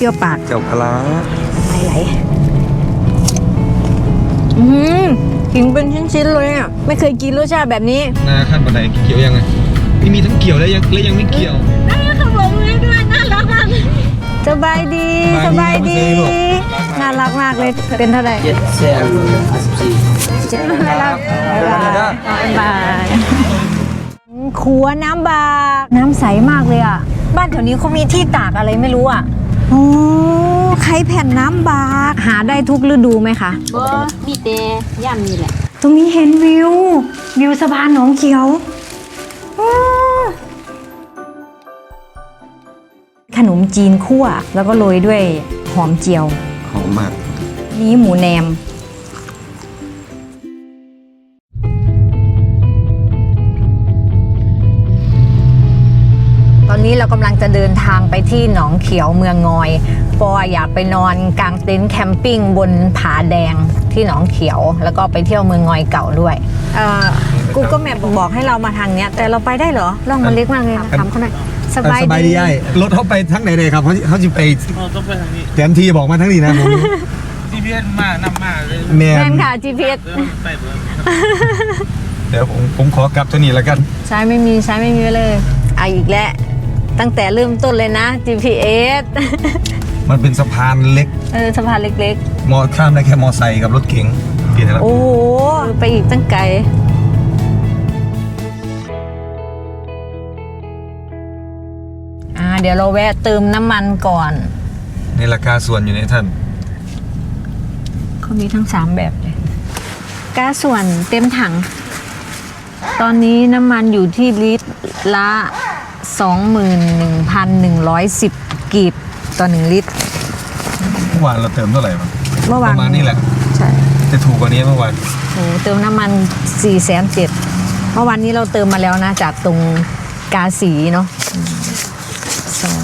ปรี้ยวปากเจ้าพลาไหลไหลอืมกินเป็นชิ้นๆเลยอะไม่เคยกินรสชาติแบบนี้หน้าขั้นบันไดเกี่ยวยังไงนี่มีทั้งเกี่ยวและยังและยังไม่เกี่ยวขบงเลยด้วยน่ารักมากสบายดีสบายดี น่ารักมากเลยเป็นเท่าไหร่เจ็ดแสนสิบสี่เจ็ดน่ารักบ๊ายบายบ๊ายบายครัวน้ำบากน้ำใสมากเลยอะ บ้านแถวนี้เขามีที่ตากอะไรไม่รู้อะ โอ้ใครแผ่นน้ำบากหาได้ทุกฤดูไหมคะ บ่มีแต่ย่ำนี่แหละ ตรงนี้เห็นวิว วิวสะพานหนองเขียวอ้าขนมจีนคั่ว แล้วก็โรยด้วยหอมเจียวหอมมากนี้หมูแนม นนี้เรากำลังจะเดินทางไปที่หนองเขียวเมืองงอยเพราะว่าอยากไปนอนกลางเต็นท์แคมปิ้งบนผาแดงที่หนองเขียว แล้วก็ไปเที่ยวเมืองงอยเก่าด้วยเอ่อกูก็แมปบอกให้เรามาทางเนี้ย แต่เราไปได้เหรอร่องมันเล็กมากเลยนะถามเขาหน่อยสบายสบายดีไอ้รถเขาไปทั้งไหนเลยครับเขาเขาจะไปเราต้องไปทางนี้เต็มที่บอกมาทั้งนี้นะผมที่พี่มากนำมากเลยแม่แม่นค่ะ GPS เออไปเบอร์เดี๋ยวผมผมขอกลับตัวนี้แล้วกัน ใช้ไม่มีใช้ไม่มีเลยอะอีกแล้ว ตั้งแต่เริ่มต้นเลยนะ GPS มันเป็นสะพานเล็ก เออสะพานเล็กมอข้ามได้แค่มอไซค์กับรถเก๋งเปลี่ยนแล้วๆโอ้โหไปอีกตั้งไกล อ่า เดี๋ยวเราแวะเติมน้ำมันก่อน ในราคาส่วนอยู่ในท่าน เขามีทั้งสามแบบเลยก๊าซส่วนเต็มถัง ตอนนี้น้ำมันอยู่ที่ลิตรละ 21,110กีบต่อ 1 ลิตร เมื่อวานเราเติมเท่าไหร่วะเมื่อปวานระมาณนี้แหละ ใช่จะถูกกว่านี้เมื่อวานโอ้เติมน้ำมัน4ี่แสนเจ็ดเมื่อวันนี้เราเติมมาแล้วนะ จากตรงกาสีเนาะอืมสอง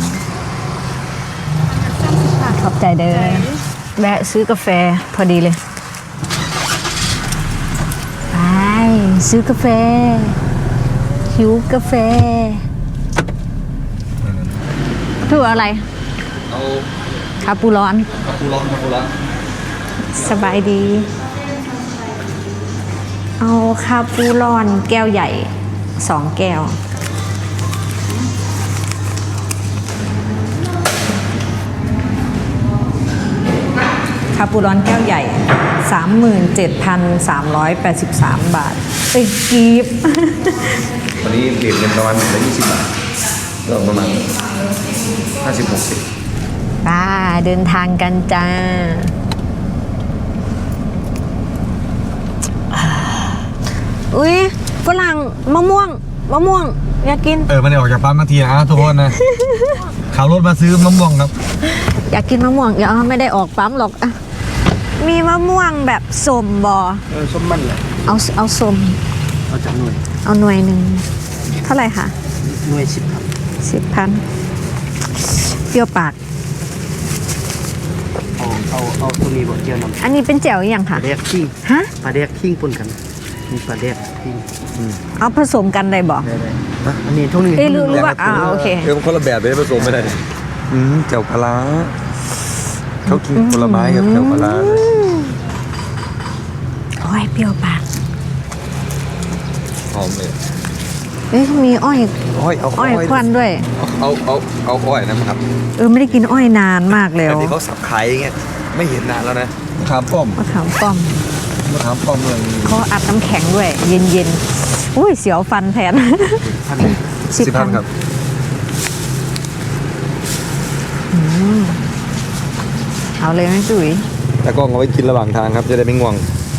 ขอบใจเด้อแวะซื้อกาแฟพอดีเลย ไป ซื้อกาแฟ หิวกาแฟ ถืออะไรเอาคาปูร้อนคาปูร้อนคาปูร้อนสบายดี เอาคาปูร้อนแก้วใหญ่สองแก้วคาปูร้อนแก้วใหญ่ 37,383 บาทเป็นกีบวันนี้เปลี่ยนเป็นประมาณหนึ่งร้อยยี่สิบบาท ก็ประมาณ ห้าสิบหกสิบป้าเดินทางกันจ้า อุ้ยฝรั่งมะม่วงมะม่วง อยากกิน เออมันได้ออกจากปั๊มนาทีนะทุกคนนะ ขับรถมาซื้อมะม่วงครับ อยากกินมะม่วงเดี๋ยวไม่ได้ออกปั๊มหรอกอะมีมะม่วงแบบสมบอเออส้มมันแหละเอาเอาสมเอาจากหน่วยเอาหน่วยหนึ่งเท่าไหร่คะหน่วยสิบครับสิบพันเปรี้ยวปาก เอาเอาเอาตัวนี้บอกเจียวน้ำอันนี้เป็นแจ่วอหย่างปค่ะลาแดกขิงฮะปลาแดกขิงปนกันมีปลาแดกขิงเอาผสมกันได้บอก ได้ได้อะอันนี้ช่วงนี้เอ้ยรู้รู้ ว่าอ่าโอเค เออมันคนละแบบเลยผสมไม่ได้อืมเจ้าพลาเขากินผลไม้กับเจ้าพลาโอ้ยเปรี้ยวปากหอมเลย เอ้ยมีอ้อยอ้อยเอาอ้อยควันด้วย เอาเอาเอาอ้อยนะครับเออไม่ได้กินอ้อยนานมากแล้วแต่ที่เขาสับขายอย่างเงี้ยไม่เห็นนานแล้วนะมะขามป้อมมะขามป้อมมะขามป้อมเลยเขาอัดน้ำแข็งด้วย เย็นๆอุ้ยเสียวฟันแทนพันหนึ่งสิบสิบพัพันนครับเอาเลยไหมจุ๋ยแต่กล้องเอาไว้กินระหว่างทางครับจะได้ไม่ง่วง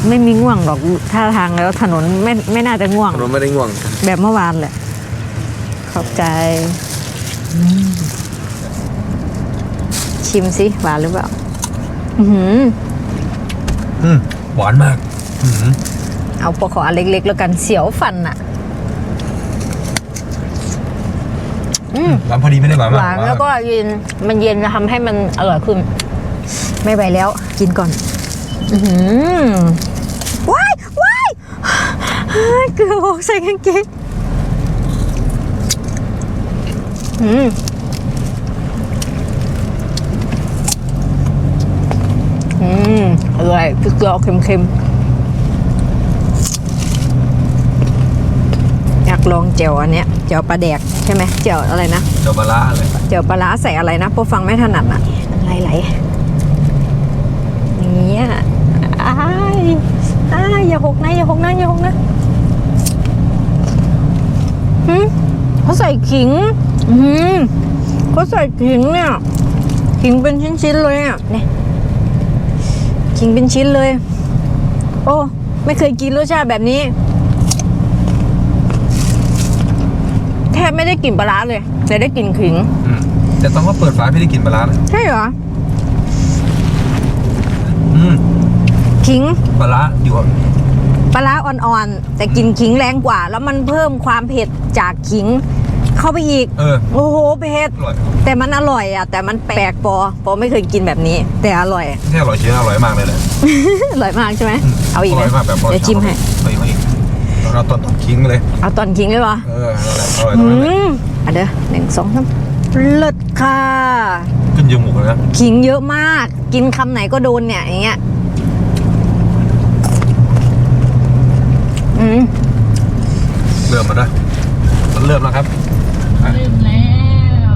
ไม่มีง่วงหรอกท่าทางแล้วถนนไม่ไม่น่าจะง่วง ถนนไม่ได้ง่วง แบบเมื่อวานแหละ ขอบใจอืมชิมสิหวานหรือเปล่า อือหืออืมหวานมาก อืมเอาปอกขออันเล็กๆ แล้วกันเสียวฟันอะอืมหวานพอดีไม่ได้หวานหมากวานแล้วก็เย็นมันเย็นจะทำให้มันอร่อยขึ้น ไม่ไหวแล้ว กินก่อน อือหือว้ายว้าย เกือบออกใส่กางเกงอืมร่อยพริกเกลือออกเค็มๆอยากลองเจียวอันเนี้ยเจียวปลาแดกใช่ไหมเจียวอะไรนะเจ้าปลาร้าเลยเจียวปลาร้าใส่อะไรนะพวกฟังไม่ถนัดอะไหลๆเนี่ยอ้ายอ้ายอย่าหกนะอย่าหกนะอย่าหกนะ หืมเขาใส่ขิงอืมเขาใส่ขิงเนี่ย ขิงเป็นชิ้นๆเลยอะเนี่ยขิงเป็นชิ้นเลย โอ้ ไม่เคยกินรสชาติแบบนี้ แทบไม่ได้กลิ่นปลาร้าเลย แต่ได้กลิ่นขิง อืมแต่ตอนว่าเปิดฝาพี่ได้กินปลาร้านะใช่เหรอ อืมขิงปลาร้าอยู่กับ ปลาร้าอ่อนๆแต่กลินขิงแรงกว่า แล้วมันเพิ่มความเผ็ดจากขิงเข้าไปอีก เออ โอ้โหเผ็ด อร่อยแต่มันอร่อยอะ แต่มันแปลกปอปอไม่เคยกินแบบนี้ แต่อร่อยไม่ใช่อร่อยเชียวอร่อยมากเลยแหละอร่อยมากใช่ไหมเอาอีกอไหมร่อยมากแบบเดี๋ยวจิ้มให้เอาอีกเอาอีกเราตอนตอนทิ้งมาเลย เอาตอนขิงเลยเหรอเอออร่อยอร่อยตอืรงนั้นเลยมอะเด้อหนึ่งสองสามเลิศค่ะ ขึ้นจมูกเลยนะ ขิงเยอะมาก กินคำไหนก็โดนเนี่ยอย่างเงี้ย อืมเริ่มมาด้วยมันเริ่มแล้วครับอะลืมแล้ว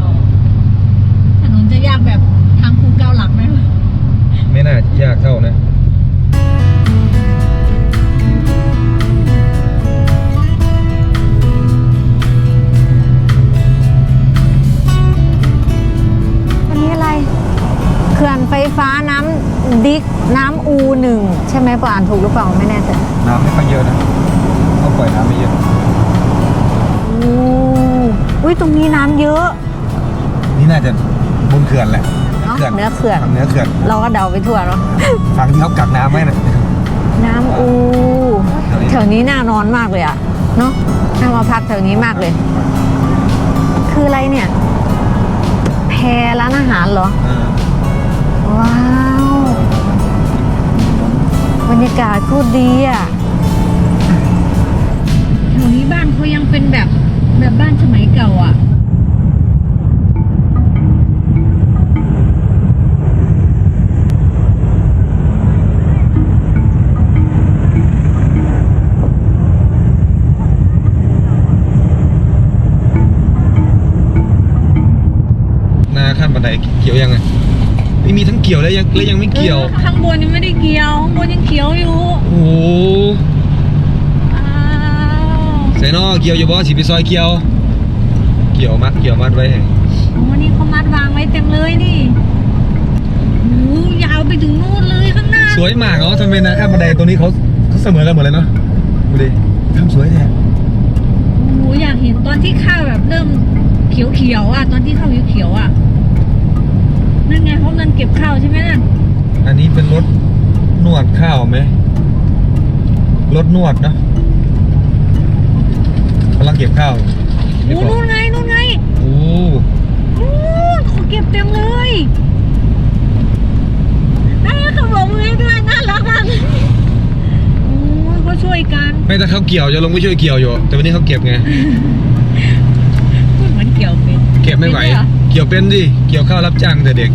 ถนนจะยากแบบทางภูเก้าหลักไหมไม่น่ายากเท่านะอันนี้อะไรเขื่อนไฟฟ้าน้ำดิกน้ำอูหนึ่งใช่ไหมปออ่านถูกหรือเปล่าไม่แน่ใจน้ำไม่ค่อยเยอะนะเขา ปล่อยน้ำไม่เยอะอู้อุ้ยตรงนี้น้ำเยอะนี่น่าจะบนเขื่อนแหละเนอะเนื้อเขื่อนเนื้อเขื่อนเราก็เดาไปทั่วเนาะ ฝั่งที่เขากักน้ำไว้น่ะ น้ำอู แถวนี้ แถวนี้น่านอนมากเลยอะเนาะน่ามาพักแถวนี้มากเลย คืออะไรเนี่ย แพร้านอาหารเหรอ เออว้าว บรรยากาศโคตรดีอะ เขายังเป็นแบบแบบบ้านสมัยเก่าอะหน้าขั้นบันไดเกี่ยวยังไงไม่มีทั้งเกี่ยวและยังและยังไม่เกี่ยว ออข้างบนยังไม่ได้เกี่ยว ข้างบนยังเขียวอยู่ โอ้โหอ้าว ใส่นอเกี่ยวอยู่บ่สิไปซอยเกี่ยว เกี่ยวมัดเกี่ยวมัดไว้ให้โอ้นี่เขามัดวางไว้เต็มเลยนี่โอ้ยาวไปถึงนู่นเลยข้างหน้าสวยมากเนาะทำไมนะขั้นบันไดตรงนี้เขาเขาเสมอกันหมดเลยเนาะดูดิทำสวยแท้โอ้โหอยากเห็นตอนที่ข้าวแบบเริ่มเขียวๆอะ ตอนที่ข้าวเขียวๆอะนั่นไงเพราะมันเก็บข้าวใช่ไหมน่ะอันนี้เป็นรถนวดข้าวไหมรถนวดเนาะ กำลังเก็บข้าวโอ้นู่นไงนู่นไงโอ้นู่นเขาเก็บเต็มเลยน่าเขาบอกมือให้ด้วยน่ารักมากโอ้ยเขาช่วยกันไม่ถ้าเขาเกี่ยวจะลงไปช่วยเกี่ยวอยู่ แต่วันนี้เขาเก็บไงพูดเหมือนเกี่ยวเป็นเก็บไม่ไหวเป็นด้วยเหรอเกี่ยวเป็นดิเกี่ยวข้าวรับจ้างแต่เด็ก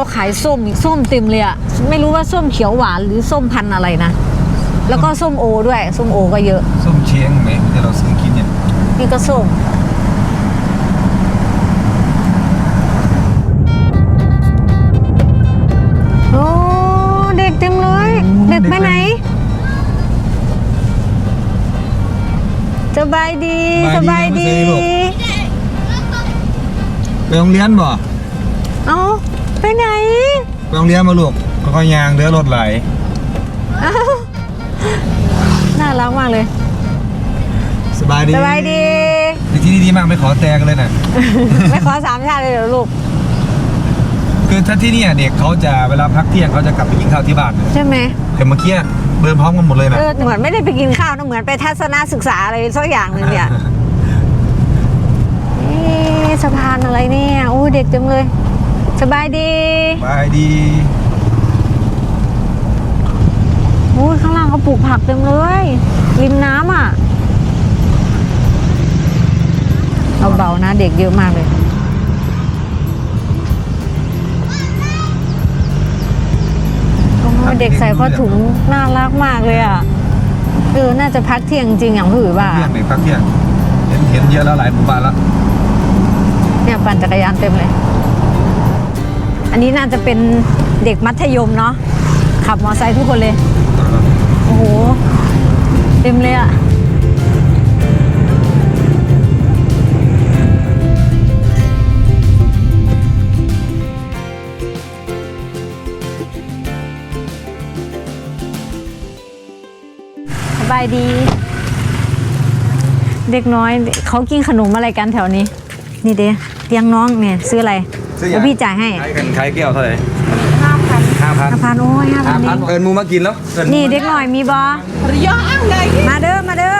เขาขายส้มอีกส้มเต็มเลยอะไม่รู้ว่าส้มเขียวหวานหรือส้มพันธุ์อะไรนะ แล้วก็ส้มโอด้วยส้มโอก็เยอะ ส้มเชียงไหมที่เราซื้อกินเนี่ยนี่ก็ส้มโอ้เด็กเต็มเลยเด็กไปไหนสบายดีสบายดีไปโรงเรียนบ่เอา ไปไหนไปโรงเรียนมาลูกก็ยางเดือรถไหลเอ้าน่ารักมากเลยสบายดีสบายดี ดีที่นี่ดีมากไม่ขอแตกเลยนะไม่ขอสามชาติเลยเหรอลูก คือถ้าที่เนี่ยเด็กเขาจะเวลาพักเที่ยงเขาจะกลับไปกินข้าวที่บ้านใช่ไหมแต่เมื่อกี้เดินพร้อมกันหมดเลยนะเออเหมือนไม่ได้ไปกินข้าวนะเหมือนไปทัศนศึกษาอะไรสักอย่างหนึ่งเนี่ยเอ๊ะสะพานอะไรเนี่ยอู้เด็กจังเลย สบายดีสบายดีอ้ยข้างล่างเขาปลูกผักเต็มเลย ริมน้ำอะ เอาเบานะเด็กเยอะมากเลย โอ้ยเด็กใส่ผ้าถุงน่ารักมากเลยอะ เออ น่าจะพักเที่ยงจริงอย่างพี่อุ๋ยว่า เที่ยงนี่พักเที่ยงเห็นเห็นเยอะแล้วหลายหมู่บ้านแล้ว เนี่ยปั่นจักรยานเต็มเลย อันนี้น่าจะเป็นเด็กมัธยมเนาะขับมอไซค์ทุกคนเลย โอ้โห เต็มเลยอะสบายดี เด็กน้อยเขากินขนมอะไรกันแถวนี้ นี่เด้เตียงน้องเนี่ยซื้ออะไร เดี๋ยวพี่จ่ายให้ขายกันขายแก้วเท่าไหร่ห้าพันห้าพันห้าพันโอ้ยห้าพัห้านพันนี่เอิญมูมากินแล้วอิ้หมูนี่เด็กหน่อยมีบอมาเด้อมาเด้อ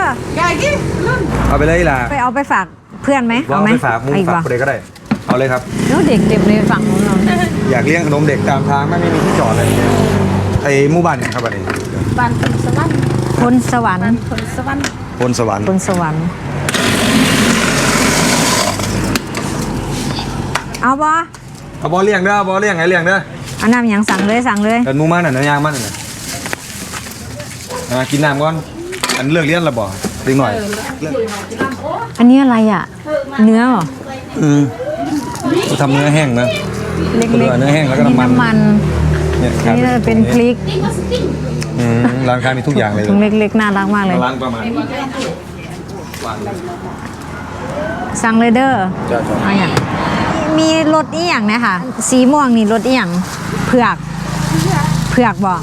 เอาไปเลยล่ะไปเอาไปฝากเพื่อนไหมว่าเอาไหมไปฝากมูเออีกฝากบ่คนใดก็ได้เอาเลยครับแล้วเด็กเต็มเลยฝั่งนู้นเราอยากเลี้ยงขนมเด็กตามทางไม่มีที่จอดเลยไอ้หมู่บ้านเนี่ยครับอันนี้คนสวรรค์พลสวรรค์คนสวรรค์ เอาบอเอาบอเลี้ยงเด้อเอาบอเลี้ยงไงเลี้ยงเด้อเอาน้ำหยังสั่งเลยสั่งเลยเอิญมูมาหน่อยนะยางมันหน่อยอ่ากินน้ำก่อนอันเลือกเลี้ยงละบ่ดึงหน่อยอันนี้อะไรอะ เนื้อเหรออืมจะทำเนื้อแห้งนะเล็กเนื้อเนื้อแห้งแล้วก็น้ำมันน้ำมันเนี่ยอันนี้น่าจะเป็นพริกอืมร้านค้ามีทุกอย่างเลยถุงเล็กๆน่ารักมากเลยร้านประมาณสั่งเลยเด้อจ้าจ้าเอาอย่าง มีรถอีหยังเนี่ยค่ะสีม่วงนี่รถอีหยังเผือกเผือกบอก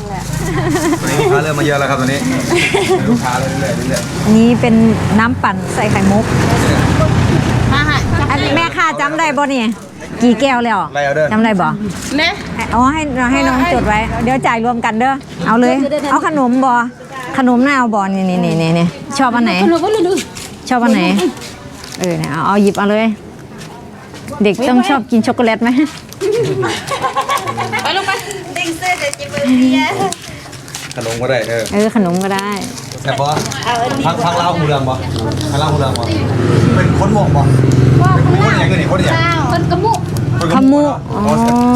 ลูกค้าเริ่มมาเยอะแล้วครับตอนนี้ลูกค้าเรื่อยๆเรื่อยอันนี้เป็นน้ำปั่นใส่ไข่มุกอันแม่ค่าจำได้บ่นี่กี่แก้วแล้วๆไล่เอาเด้อจำได้บ่แม่อ๋อให้ให้น้องจดไว้ เดี๋ยวจ่ายรวมกันเด้อเอาเลย เอาขนมบ่ขนมน่าเอาบ่นี่นี่นี่นี่นี่ชอบอันไหนชอบอันไหน เออเนี่ยเอาเอาหยิบเอาเลย เด็กต้องชอบกินช็อกโกแลตไหมขนมก็ได้เออเออขนมก็ได้แต่พอพังพังเล่าหูเรืองบ่พังเล่าหูเรืองบ่เป็นคนม่วงบ่เป็นคนอย่างเงี้ยนี่คนอย่างคนกระมุกขมุอ๋อ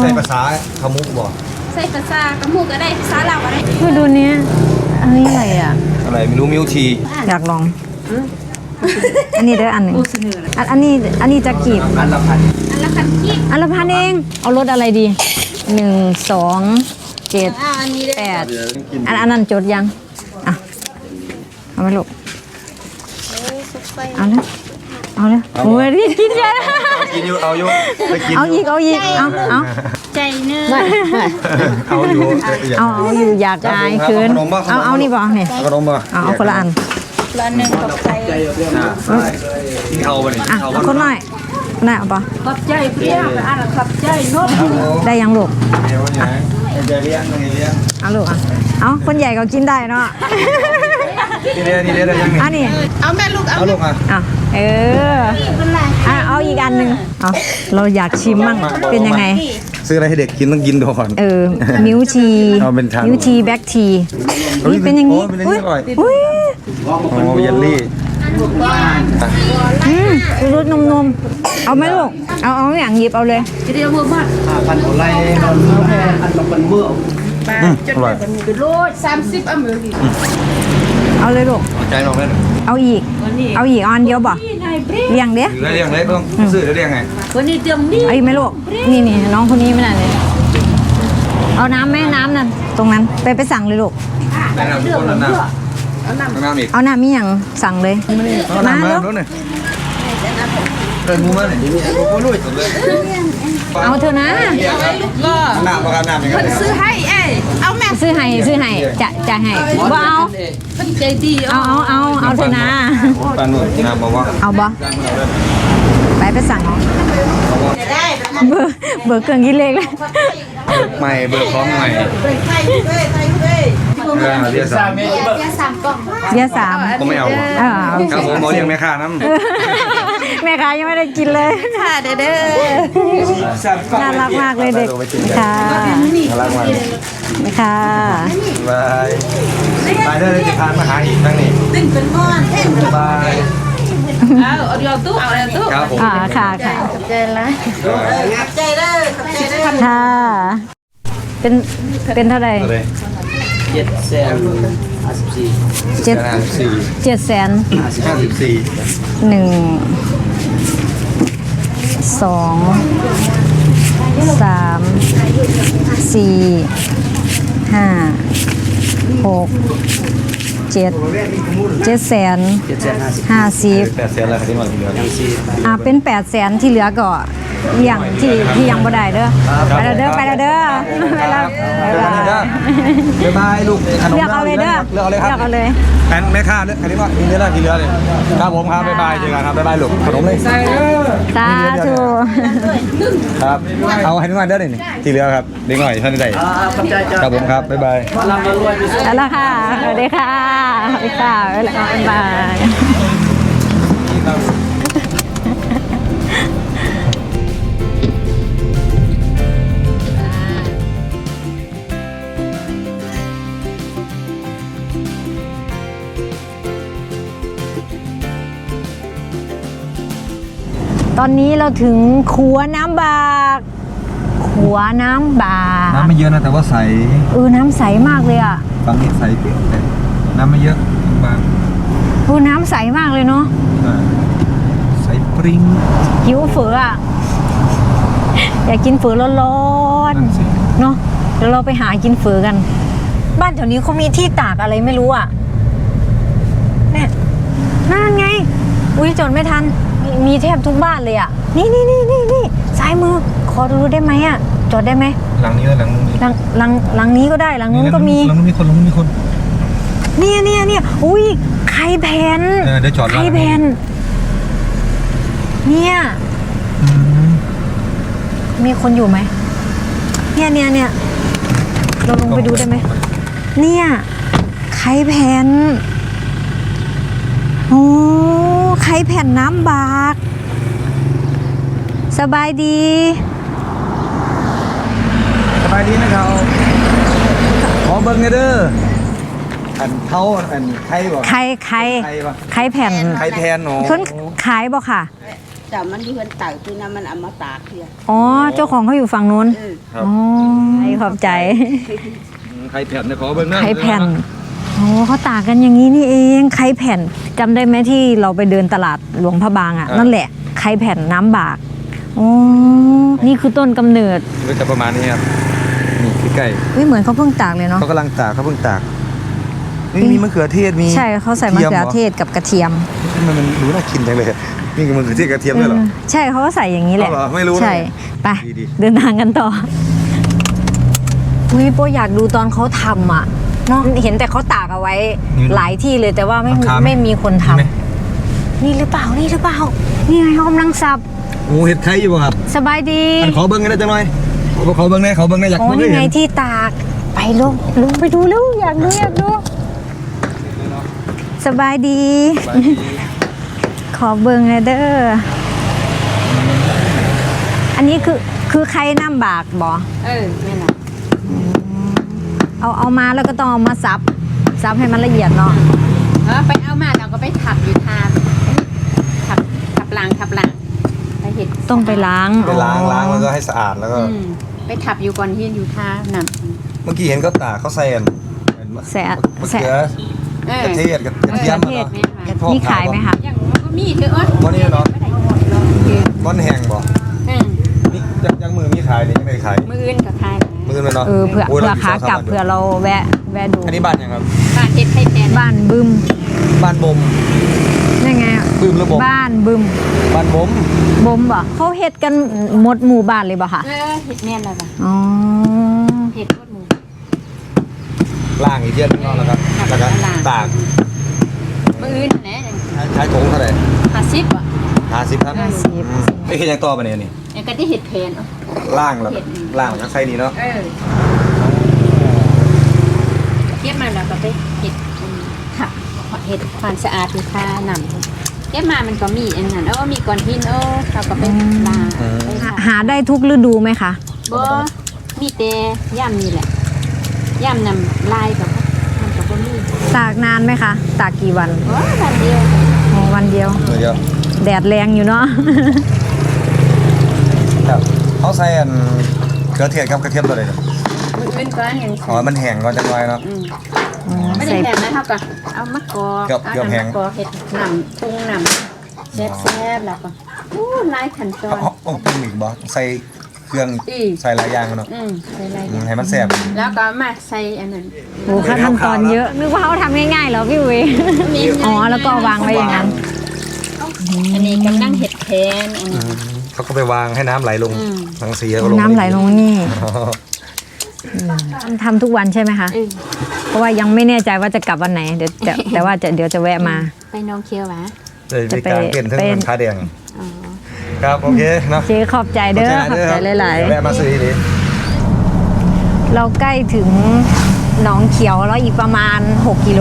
ใช้ภาษาขมุกบ่ใส่ภาษากระมุกก็ได้ภาษาลาวก็ได้มาดูเนี้ยอันนี้อะไรอะอะไรไม่รู้มิวทีอยากลอง อันนี้เด้ออันหนึ่งอันอันนี้อันนี้จะกีบ อันละพันอันละคันกี้อันละพันเอง เอารถอะไรดีหนึ่งสองเจ็ดอ่าอันนี้ได้แปดอันอันนั้นจดยัง อะ เอาไหมลูกเอาเลยเอาเลยโอ้ยรีบกินเยอะกินอยู่เอาอยู่ไปกินเอาอีกเอาอีกเอาเอาใจเนื้อเอาอยู่เอาเอาอยู่อยากอายคืนเอาเอานี่บอกเนี่ยขนมบ่เอาเอาคนละอัน ละหนึ่งตกใจกินเอาบ่นี่อะเอาคนหน่อยคนหน่อยเอาปะขอบใจเพี่อนอ่านขอบใจนกได้ยังลูกเดี๋ยวเนี่ยจะเลี้ยงเลี้ยงเอาลูกอะเอาคนใหญ่ก็กินได้เนาะนี่เลี้ยงนี่เลี้ยงได้ยังไงอันนี้เอาแม่ลูกเอาเอาลูกอะอะเออเป็นไรอะเอาอีกอันหนึ่งเอาเราอยากชิมมั่งเป็นยังไง ซื้ออะไรให้เด็กกินต้องกินก่อนเออ มิวทีเอาเป็นทางมิวทีแบ็กทีเฮ้ยนี่เป็นอย่างนี้โอ้เป็นอย่างนี้อร่อยอุ้ยโอ้เยลลี่อืมรสนมนมๆเอาไหมลูก เอาเอาอย่างหยิบเอาเลยเดียวมือมาพันหัวไล่เราพันเราเป็นเมื่ออืมอร่อยโลสามสิบอเมริกเอาเลยลูกเอาใจน้องเลยเอาอีก เอาอีกเอาอันเดียวบ่เลี้ยงเด้ถือได้เรียงเลยต้องซื้อได้เรียงไงวันนี้เตรียมนี่เอาอีกไหมลูกนี่นี่น้องคนนี้ไม่ได้เลย เอาน้ำไหมน้ำนั่นตรงนั้นไปไปสั่งเลยลูกได้น้ำทุกคน แล้วน้ำน้ำอีกเอาน้ำมีอย่างสั่งเลย เอาน้ำมาเร็วแล้วเนี่ยเดินมูมาเนี่ยโอ้โหลุยสุดเลยเอาเถอะนะ น้ำประกันน้ำยังไงซื้อให้เอ้เอาแม่ซื้อให้ซื้อให้จะจะให้บ่เอาคนใจดีเอาเอาเอาเอาเถอะนะปานหนุ่ยน้ำบอกว่าเอาบ่ไปไปสั่งเอาเบอร์เบอร์เครื่องคิดเลขเลย ใหม่เบอร์พร้อมใหม่เอ อเรียสามเยอะสามผมไม่เอาออโอครับผมหมอเรียกแม่ค้าน้ำแม่ค้ายังไม่ได้กินเลยค่ะเด้อเด้อน่ารักมากเลยเด็กค่ะน่ารักมากค่ะบายบายได้เลยจะพานมาหาอีกนั่งนี่ตึ้งเป็นม่อนเท่นบายเอาเอาเดียวตู้เอาเดียวตู้ครับผมค่ะค่ะค่ะขอบใจละขอบใจเด้อขอบใจเด้อค่ะเป็นเป็นเท่าไหร่ เลยเจ็ดแสนห้าสิบสี่เจ็ดห้าสิบสี่เจ็ดแสนห้าสิบสี่หนึ่งสองสามสี่ห้าหกเจ็ดเจ็ดแสนเจ็ดแสนห้าสิบห้าสิบแปดแสนแล้วครับที่มาเหลือยังสี่อ่าเป็นแปดแสนที่เหลือก็ เลี้ยงที่ที่ยังบ่ได้เด้อไปแล้วเด้อไปแล้วเด้อไปแล้วบ๊ายบายบ๊ายบายลูกขนมเลือกเอาเลยเด้อเลือกเอาเลยครับเลือกเอาเลยแอนแม่ค้าเลือกอันนี้ว่ากินเนื้อละกินเนื้อเลยครับผมครับบ๊ายบายเจอกันครับบ๊ายบายลูกขนมเลยสาธุครับเอาให้ทุกคนได้หนึ่งที่เหลือครับเด็กหน่อยท่านใดอ่าขอบใจจ้าครับผมครับบ๊ายบายมาลำมารวยไปสุดแล้วล่ะค่ะสวัสดีค่ะสวัสดีค่ะบ๊ายบาย อนนี้เราถึงขัวน้ำบากขัวน้ำบากน้ำไม่เยอะนะแต่ว่าใสเออน้ำใสมากเลยอะฝั่งนี้ใสเปรี้ยวแต่น้ำไม่เยอะบางเออน้ำใสมากเลยเนาะอ่าใสปริ้งหิวเฝออะอยากกินเฝอร้อนนั่นสิๆเนาะเดี๋ยวเราไปหากินเฝอกัน บ้านแถวนี้เขามีที่ตากอะไรไม่รู้อะเนี่ยนั่นไง อุ้ยจดไม่ทัน มีมีแทบทุกบ้านเลยอะ นี่นี่นี่นี่นี่ซ้ายมือ ขอดูได้ไหมอะจดได้ไหมหลังนี้แล้วหลังนู้นนี่หลังหลังหลังนี้ก็ได้ หลังนู้นก็มี หลังนู้นมีคนหลังนู้นมีคน เนี่ยเนี่ยเนี่ยอุ้ยไข่แผ่นเออเดี๋ยวจอดไข่ร้านแผ่นเนี่ยอืมมีคนอยู่ไหม เนี่ยเนี่ยเนี่ยเราลงไปดูได้ไหม เนี่ยไข่แผ่นโอ้ ไข่แผ่นน้ำบาก สบายดี สบายดีนะครับขอเบิ้งเด้ออันเท้าอันไข่บ่ไข่ไข่ไข่ปะไข่แผ่นไข่แทนหนูเพิ่นขายบ่ค่ะ แต่มันอยู่เพิ่นตากคือน้ำมันเอามาตากเพียอ๋อ เจ้าของเขาอยู่ฝั่งนู้นครับอ๋อขอบใจไข่แผ่นเนี่ยขอเบิ้งเด้อไข่แผ่นโอ้เขาตากกันอย่างนี้นี่เองไข่แผ่นจำได้ไหมที่เราไปเดินตลาดหลวงพระบางอะนั่นแหละไข่แผ่นน้ำบากโอ้นี่คือต้นกำเนิดก็จะประมาณนี้ครับนี่คือไก่เฮ้ยเหมือนเขาเพิ่งตากเลยเนาะเขากำลังตากเขาเพิ่งตากนี่มีมะเขือเทศมีใช่เขาใส่มะเขือเทศกับกระเทียมทำไมมันรู้น่ากินจังเลยนี่คือมะเขือเทศกระเทียมด้วยเหรอเออใช่เขาก็ใส่อย่างนี้แหละเอาเหรอไม่รู้นะใช่ไปดีเดินทางกันต่ออุ้ยโปอยากดูตอนเขาทำอะ เนาะเห็นแต่เขาตากเอาไว้หลายที่เลยแต่ว่าไม่มีราคาไหมไม่มีคนทำมีไหมนี่หรือเปล่านี่หรือเปล่านี่ไงเขากำลังสับโอ้เห็ดไข่อยู่บ่ครับสบายดีอันขอเบิ้งกันได้จังหน่อยขอเบิ้งได้ขอเบิ้งได้อยากอ๋อเบิ้งนี่ได้ไงเห็นที่ตากไปลงลงไปดูแล้วอยากดูอยากดูสบายดี ขอเบิงเลยเด้ออันนี้คือคือใครน้ำบากบอเออแม่น่ะ เอาเอามาแล้วก็ต้องเอามาซับซับให้มันละเอียดเนาะเออไปเอามาเราก็ไปถับอยู่ทานถับถับล้างถับล้างไปเห็ดต้องไปล้างไปล้างล้างแล้วก็ให้สะอาดแล้วก็ อืมไปถับอยู่ก่อนที่อยู่ท่าน้เมื่อกี้เห็นเขาตากเขาใส่อันอันมะแสะมะแสะเขือำเออกระเทศกับกระเทียมกระเทศอะเนาะมีขายไหมคะอย่างมันก็มีเถอะเอ้ยวันนี้เนาะไม่ได้หมดหรอกก้อนแห้งบ่อืมนี่ยังยังมือมีขายนี่ยังไม่ได้ขายมืออื่นกับทายนะ มือมันเนาะเออเผื่อโยเผื่อรขากลับสงสมเผื่อเราแวะแวะดูอันนี้บ้านยังครับบ้านเห็ดไข่แทนบ้านบึมบ้านบมนี่ไงบึมหรือบมบ้านบึมบ้านบมบ่มบ่เขาเฮ็ดกันหมดหมู่บ้านเลยบ่คะเออเห็ดแม่นแล้วป่ะอ๋อเห็ดโคตรหมูล่างอีกเทียนนึงเนาะแล้วก็แล้วก็ตากมืออื่นแหละอย่างใช้ถุงเท่าไหร่ห้าสิบอะห้าสิบครับห้าสิบไอ้เห็นยังต่อไปเนี่ยนี่อย่างก็ที่เห็ดเพนอะ ล่างแล้วล่างแล้วใส่นี่เนาะเออเทียบมาแล้วก็ไปเห็ดอืมค่ะเห็ดความสะอาดมีค่าหนำเก็บมามันก็มีอันนั้นเออมีก้อนหินเออเราก็ไปลางไปถักหาได้ทุกฤดูไหมคะบ่มีแต่ย่ำนี่แหละย่ำนำลายกับมันก็บ่มีตากนานไหมคะ ตากกี่วันโอ้วันเดียวอ๋อวันเดียวเยอะแดดแรงอยู่เนาะครับ เขาใส่อันเกลือเทียมกับกระเทียมตัวใดเนี่ยมันเป็นก้อนอย่างอ๋อมันแห้งก่อนจังไว้เนาะ อืมอ๋อไม่ได้ใส่แถมนะเท่ากับเอามะกอกเกือบเกือบแห้ง มะกอกเห็ดหนำปรุงหนำแซ่บๆแล้วก็อู้หลายขั้นตอนเขาต้องปรุงอีกบ่ใส่เครื่องอีใส่หลายอย่างเนาะอืมใส่อะไรอืมให้มันแซ่บแล้วก็มาใส่อันนั้นโอ้ขั้นตอนเยอะ นึกว่าเขาทำง่ายๆเหรอพี่วิอ๋อแล้วก็วางไว้อย่างนั้น อันนี้กำลังเห็ดแทนอันนี้ เขาก็ไปวางให้น้ำไหลลงอืมทั้งสีก็ลงน้ำไหลลงนี่อ๋อทำทำทุกวันใช่ไหมคะเออเพราะว่ายังไม่แน่ใจว่าจะกลับวันไหน เดี๋ยวจะ แต่ว่าจะเดี๋ยวจะแวะมา ไปน้องเคียวหวะเลยไปกลางเปลี่ยนทั้งเป็นมันคาแดงอ๋อครับโอเคเนาะเจ๊ขอบใจเด้อขอบใจหลายเดี๋วแวะมาซื้ออีกทีๆเราใกล้ถึงหนองเขียวแล้วอีกประมาณ 6 กิโล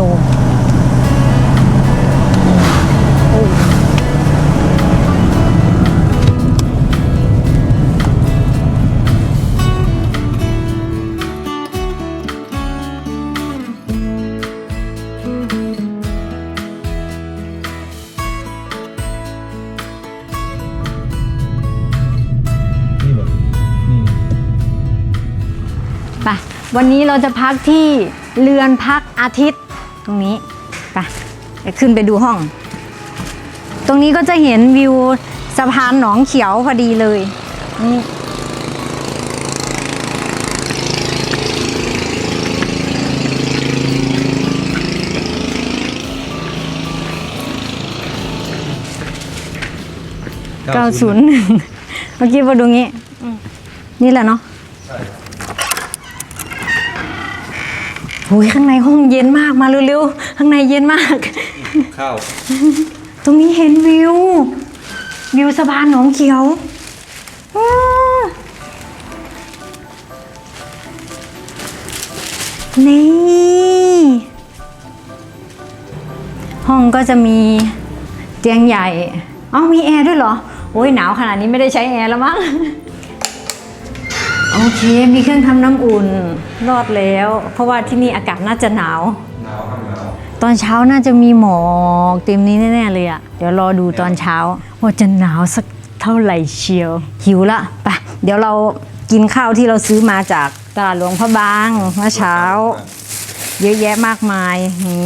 วันนี้เราจะพักที่เรือนพักอาทิตย์ ตรงนี้ไปเดี๋ยวขึ้นไปดูห้อง ตรงนี้ก็จะเห็นวิวสะพานหนองเขียวพอดีเลยนี่เก้าศูนย์หนึ่งเมื่อกี้พอดูงี้ นี่แหละเนาะ หุยข้างในห้องเย็นมากมาเร็วๆข้างในเย็นมาก ข้าวตรงนี้เห็นวิว วิวสะพานหนองเขียวว้าวนี่ ห้องก็จะมีเตียงใหญ่อ๋อมีแอร์ด้วยเหรอ โอ้ยหนาวขนาดนี้ไม่ได้ใช้แอร์แล้วมั้ง โอเค มีเครื่องทำน้ำอุ่นรอดแล้ว เพราะว่าที่นี่อากาศน่าจะหนาว หนาวครับหนาวตอนเช้าน่าจะมีหมอกเต็มนี้แน่ๆเลยอะเดี๋ยวรอดูตอนเช้า ว่าจะหนาวสักเท่าไหร่เชียว หิวละไปเดี๋ยวเรากินข้าวที่เราซื้อมาจากตลาดหลวงพระบางเมื่อเช้า เยอะแยะมากมายนี่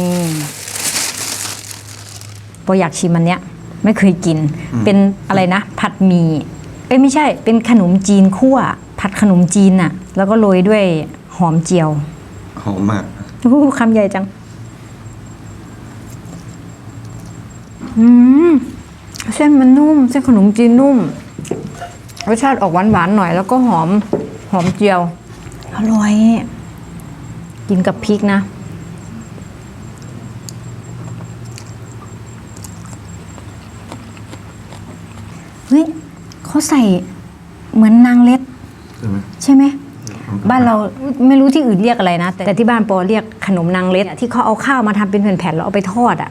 พออยากชิมอันเนี้ย ไม่เคยกิน เป็นอะไรนะ ผัดหมี่เอ้ยไม่ใช่ เป็นขนมจีนคั่ว ผัดขนมจีนน่ะ แล้วก็โรยด้วยหอมเจียวหอมมากอู้คำใหญ่จัง อืมเส้นมันนุ่ม เส้นขนมจีนนุ่มรสชาติออกหวานๆหน่อย แล้วก็หอมหอมเจียว อร่อย กินกับพริกนะเฮ้ยเขาใส่เหมือนนางเล็ด ใช่ไหมใช่ไหมบ้านเราไม่รู้ที่อื่นเรียกอะไรนะ แต่แต่ที่บ้านปอเรียกขนมนางเล็ดที่เขาเอาข้าวมาทำเป็นแผ่นๆแล้วเอาไปทอดอะ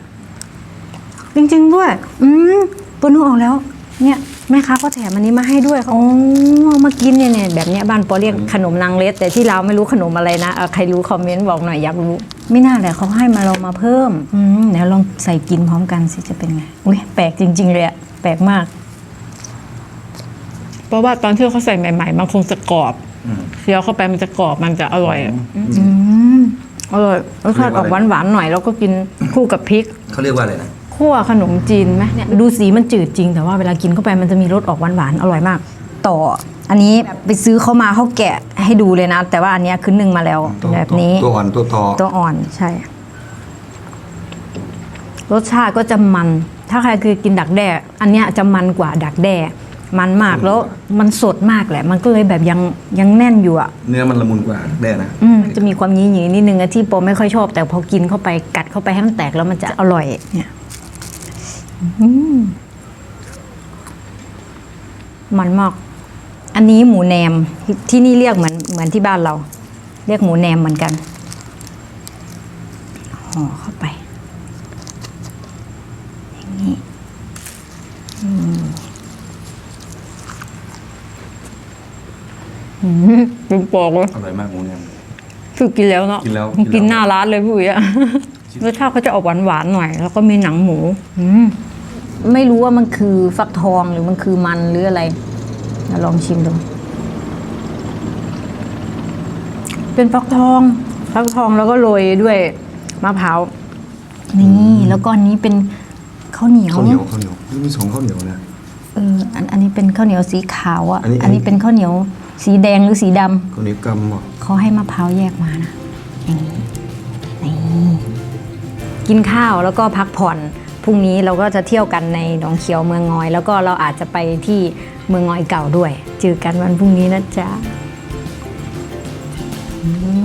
จริงๆด้วย อืมปอนึกออกแล้ว เนี่ยแม่ค้าก็แถมอันนี้มาให้ด้วยโอ้เอามากินเนี่ยเนี่ยแบบเนี้ยบ้านปอเรียกขนมนางเล็ด แต่ที่เราวไม่รู้ขนมอะไรนะเอ่อใครรู้คอมเมนต์บอกหน่อยอยากรู้ ไม่น่าแหละเขาให้มาเรามาเพิ่มอืมเดี๋ยวลองใส่กินพร้อมกันสิจะเป็นไงอุ้ยแปลกจริง ๆเลยอะแปลกมาก เพราะว่าตอนที่เขาใส่ใหม่ ๆ มันคงจะกรอบอืม เคี้ยวเข้าไปมันจะกรอบมันจะอร่อยอะอืมอร่อยรสชาติออกหวานๆหน่อยแล้วก็กินคู่กับพริกเขาเรียกว่าอะไรนะคั่วขนมจีนไหมเนี่ยดูสีมันจืดจริง แต่ว่าเวลากินเข้าไปมันจะมีรสออกหวานๆอร่อยมาก ต่อ อันนี้ไปซื้อเขามาเขาแกะให้ดูเลยนะ แต่ว่าอันเนี้ยคือนึ่งมาแล้วเป็นแบบนี้ตัวอ่อนตัวทอตัวอ่อนใช่ รสชาติก็จะมัน ถ้าใครคือกินดักแด้อันเนี้ยจะมันกว่าดักแด้ มันมากแล้วมันสดมากแหละ มันก็เลยแบบยังยังแน่นอยู่อะ เนื้อมันละมุนกว่าแด้นะอืมจะมีความหยีหยีนิดนึงอะที่โปรไม่ค่อยชอบ แต่พอกินเข้าไปกัดเข้าไปให้มันแตกแล้วมันจะอร่อยเนี่ยอืมมันมาก อันนี้หมูแหนมที่ที่นี่เรียกเหมือนเหมือนที่บ้านเรา เรียกหมูแหนมเหมือนกันห่อเข้าไปอย่างนี้ เป็นปอกเลยอร่อยมากหมูแดง คือกินแล้วเนาะกินแล้วกินหน้าร้านเลยพี่อุ๋ยอะรสชาติเขาจะออกหวานๆหน่อย แล้วก็มีหนังหมูอืมไม่รู้ว่ามันคือฟักทองหรือมันคือมันหรืออะไรเดี๋ยวลองชิมดู เป็นฟักทองฟักทองแล้วก็โรยด้วยมะพร้าวนี่แล้วก็อันนี้เป็นข้าวเหนียว ข้าวเหนียวข้าวเหนียวนี่มีสองข้าวเหนียวนะ เอออันอันนี้เป็นข้าวเหนียวสีขาวอะอันนี้อันนี้เป็นข้าวเหนียวสีแดงหรือสีดำข้าวเหนียวกำบ่เขาให้มะพร้าวแยกมานะอย่างนี้นี่กินข้าวแล้วก็พักผ่อนพรุ่งนี้เราก็จะเที่ยวกันในหนองเขียวเมืองงอย แล้วก็เราอาจจะไปที่เมืองงอยเก่าด้วยเจอกันวันพรุ่งนี้นะจ๊ะอืม